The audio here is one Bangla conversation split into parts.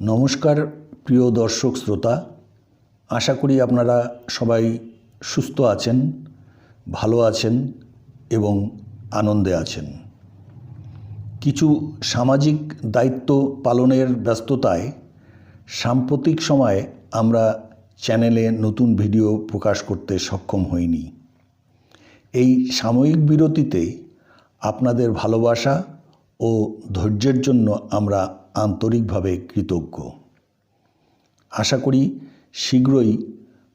নমস্কার, প্রিয় দর্শক, শ্রোতা। আশা করি আপনারা সবাই সুস্থ আছেন, ভালো আছেন এবং আনন্দে আছেন। কিছু সামাজিক দায়িত্ব পালনের ব্যস্ততায় সাম্প্রতিক সময়ে আমরা চ্যানেলে নতুন ভিডিও প্রকাশ করতে সক্ষম হইনি। এই সাময়িক বিরতিতে আপনাদের ভালোবাসা ও ধৈর্যের জন্য আমরা আন্তরিকভাবে কৃতজ্ঞ। আশা করি শীঘ্রই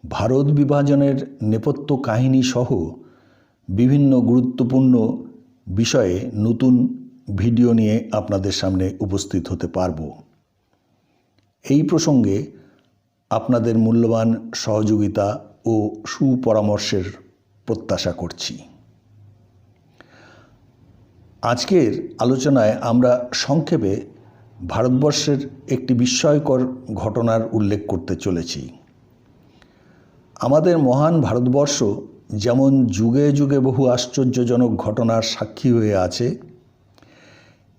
ভারত বিভাজনের নেপথ্য কাহিনী সহ বিভিন্ন গুরুত্বপূর্ণ বিষয়ে নতুন ভিডিও নিয়ে আপনাদের সামনে উপস্থিত হতে পারব। এই প্রসঙ্গে আপনাদের মূল্যবান সহযোগিতা ও সুপরামর্শের প্রত্যাশা করছি। আজকের আলোচনায় আমরা সংক্ষেপে ভারতবর্ষের একটি বিস্ময়কর ঘটনার উল্লেখ করতে চলেছি। আমাদের মহান ভারতবর্ষ যেমন যুগে যুগে বহু আশ্চর্যজনক ঘটনার সাক্ষী হয়ে আছে,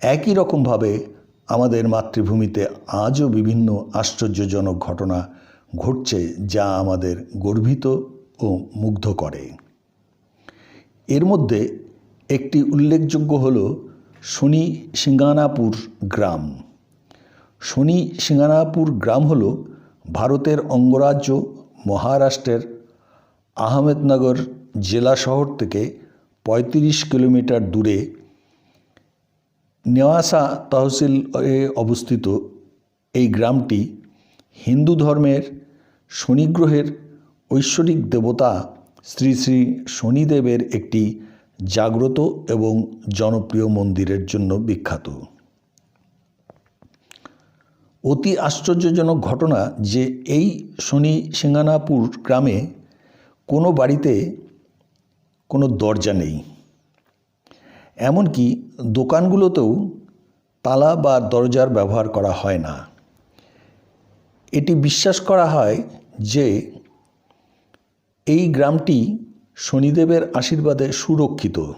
একই রকমভাবে আমাদের মাতৃভূমিতে আজও বিভিন্ন আশ্চর্যজনক ঘটনা ঘটছে যা আমাদের গর্বিত ও মুগ্ধ করে। এর মধ্যে একটি উল্লেখযোগ্য হল শনি সিঙ্গানাপুর গ্রাম। শনি সিঙ্গানাপুর গ্রাম হল ভারতের অঙ্গরাজ্য, মহারাষ্ট্রের আহমেদনগর জেলা শহর থেকে ৩৫ কিলোমিটার দূরে নেওয়াসা তহসিল অবস্থিত এই গ্রামটি হিন্দু ধর্মের শনিগ্রহের ঐশ্বরিক দেবতা শ্রী শ্রী শনিদেবের একটি জাগ্রত এবং জনপ্রিয় মন্দিরের জন্য বিখ্যাত। অতি আশ্চর্যজনক ঘটনা যে এই শনি সিঙ্গানাপুর গ্রামে কোনো বাড়িতে কোনো দরজা নেই। এমনকি দোকানগুলোতেও তালা বা দরজার ব্যবহার করা হয় না। এটি বিশ্বাস করা হয় যে এই গ্রামটি শনিদেবের আশীর্বাদে সুরক্ষিত।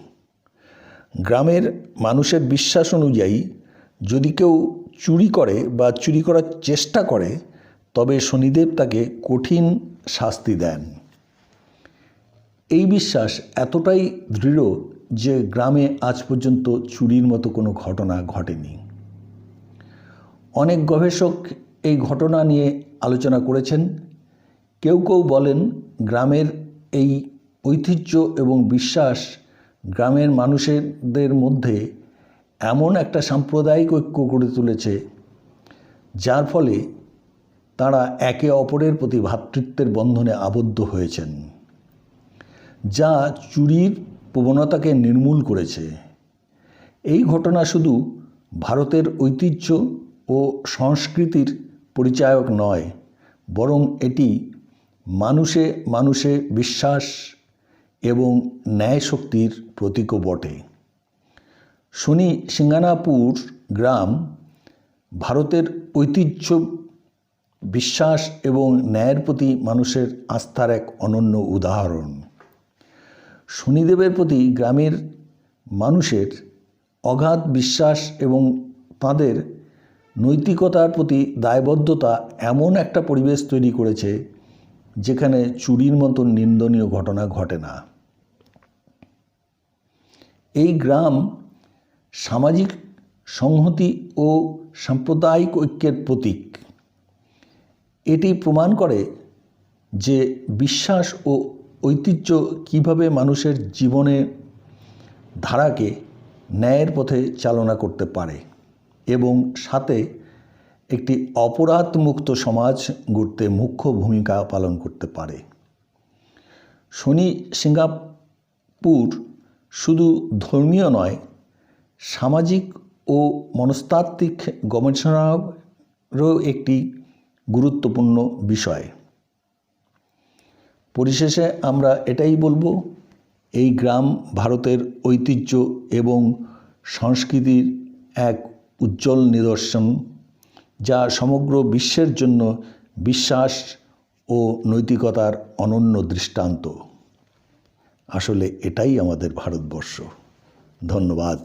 গ্রামের মানুষের বিশ্বাস অনুযায়ী যদি কেউ চুরি করে বা চুরি করার চেষ্টা করে, তবে শনিদেব তাকে কঠিন শাস্তি দেন। এই বিশ্বাস এতটাই দৃঢ় যে গ্রামে আজ পর্যন্ত চুরির মতো কোনো ঘটনা ঘটেনি। অনেক গবেষক এই ঘটনা নিয়ে আলোচনা করেছেন। কেউ কেউ বলেন গ্রামের এই ঐতিহ্য এবং বিশ্বাস গ্রামের মানুষদের মধ্যে এমন একটা সাম্প্রদায়িক ঐক্য গড়ে তুলেছে, যার ফলে তারা একে অপরের প্রতি ভ্রাতৃত্বের বন্ধনে আবদ্ধ হয়েছেন, যা চুরির প্রবণতাকে নির্মূল করেছে। এই ঘটনা শুধু ভারতের ঐতিহ্য ও সংস্কৃতির পরিচায়ক নয়, বরং এটি মানুষে মানুষে বিশ্বাস এবং ন্যায় শক্তির প্রতীকও বটে। শনি সিঙ্গানাপুর গ্রাম ভারতের ঐতিহ্য, বিশ্বাস এবং ন্যায়ের প্রতি মানুষের আস্থার এক অনন্য উদাহরণ। শনিদেবের প্রতি গ্রামের মানুষের অগাধ বিশ্বাস এবং তাদের নৈতিকতার প্রতি দায়বদ্ধতা এমন একটা পরিবেশ তৈরি করেছে যেখানে চুরির মতন নিন্দনীয় ঘটনা ঘটে না। এই গ্রাম সামাজিক সংহতি ও সাম্প্রদায়িক ঐক্যের প্রতীক। এটি প্রমাণ করে যে বিশ্বাস ও ঐতিহ্য কীভাবে মানুষের জীবনে ধারাকে ন্যায়ের পথে চালনা করতে পারে এবং সাথে একটি অপরাধমুক্ত সমাজ গড়তে মুখ্য ভূমিকা পালন করতে পারে। শনি সিঙ্গাপুর শুধু ধর্মীয় নয় সামাজিক ও মনস্তাত্ত্বিক গবেষণারও একটি গুরুত্বপূর্ণ বিষয়। পরিশেষে আমরা এটাই বলব, এই গ্রাম ভারতের ঐতিহ্য এবং সংস্কৃতির এক উজ্জ্বল নিদর্শন, যা সমগ্র বিশ্বের জন্য বিশ্বাস ও নৈতিকতার অনন্য দৃষ্টান্ত। আসলে এটাই আমাদের ভারতবর্ষ। ধন্যবাদ।